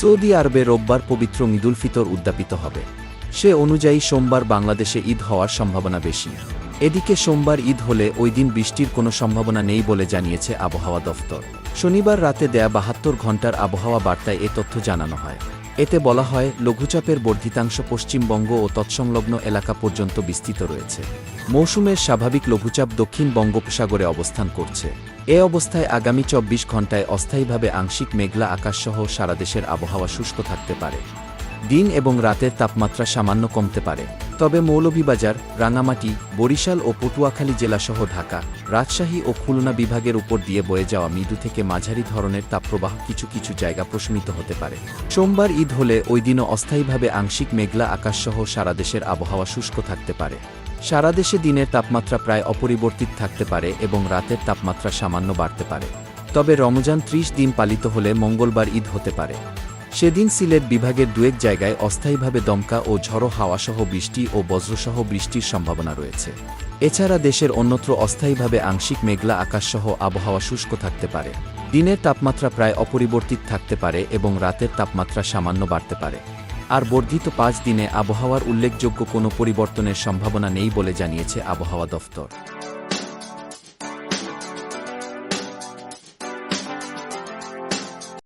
Saudi আরবে রোববার পবিত্র ঈদুল ফিতর উদ্যাপিত হবে। সে অনুযায়ী সোমবার বাংলাদেশে ঈদ হওয়ার সম্ভাবনা বেশি। এদিকে সোমবার ঈদ হলে ওই দিন বৃষ্টির কোনো সম্ভাবনা নেই বলে জানিয়েছে আবহাওয়া দফতর। শনিবার রাতে দেয়া বাহাত্তর ঘণ্টার আবহাওয়া বার্তায় এ তথ্য জানানো হয়। এতে বলা হয়, লঘুচাপের বর্ধিতাংশ পশ্চিমবঙ্গ ও তৎসংলগ্ন এলাকা পর্যন্ত বিস্তৃত রয়েছে। মৌসুমের স্বাভাবিক লঘুচাপ দক্ষিণ বঙ্গোপসাগরে অবস্থান করছে। এ অবস্থায় আগামী চব্বিশ ঘণ্টায় অস্থায়ীভাবে আংশিক মেঘলা আকাশসহ সারাদেশের আবহাওয়া শুষ্ক থাকতে পারে। দিন এবং রাতের তাপমাত্রা সামান্য কমতে পারে। তবে মৌলভীবাজার, রাঙামাটি, বরিশাল ও পটুয়াখালী জেলাসহ ঢাকা, রাজশাহী ও খুলনা বিভাগের উপর দিয়ে বয়ে যাওয়া মৃদু থেকে মাঝারি ধরনের তাপপ্রবাহ কিছু কিছু জায়গা প্রশমিত হতে পারে। সোমবার ঈদ হলে ওই দিনও অস্থায়ীভাবে আংশিক মেঘলা আকাশসহ সারা দেশের আবহাওয়া শুষ্ক থাকতে পারে। সারা দেশে দিনের তাপমাত্রা প্রায় অপরিবর্তিত থাকতে পারে এবং রাতের তাপমাত্রা সামান্য বাড়তে পারে। তবে রমজান ত্রিশ দিন পালিত হলে মঙ্গলবার ঈদ হতে পারে। সেদিন সিলেট বিভাগের দুয়েক জায়গায় অস্থায়ীভাবে দমকা ও ঝড়ো হাওয়াসহ বৃষ্টি ও বজ্রসহ বৃষ্টির সম্ভাবনা রয়েছে। এছাড়া দেশের অন্যত্র অস্থায়ীভাবে আংশিক মেঘলা আকাশসহ আবহাওয়া শুষ্ক থাকতে পারে। দিনের তাপমাত্রা প্রায় অপরিবর্তিত থাকতে পারে এবং রাতের তাপমাত্রা সামান্য বাড়তে পারে। আর বর্ধিত পাঁচ দিনে আবহাওয়ার উল্লেখযোগ্য কোনো পরিবর্তনের সম্ভাবনা নেই বলে জানিয়েছে আবহাওয়া দফতর।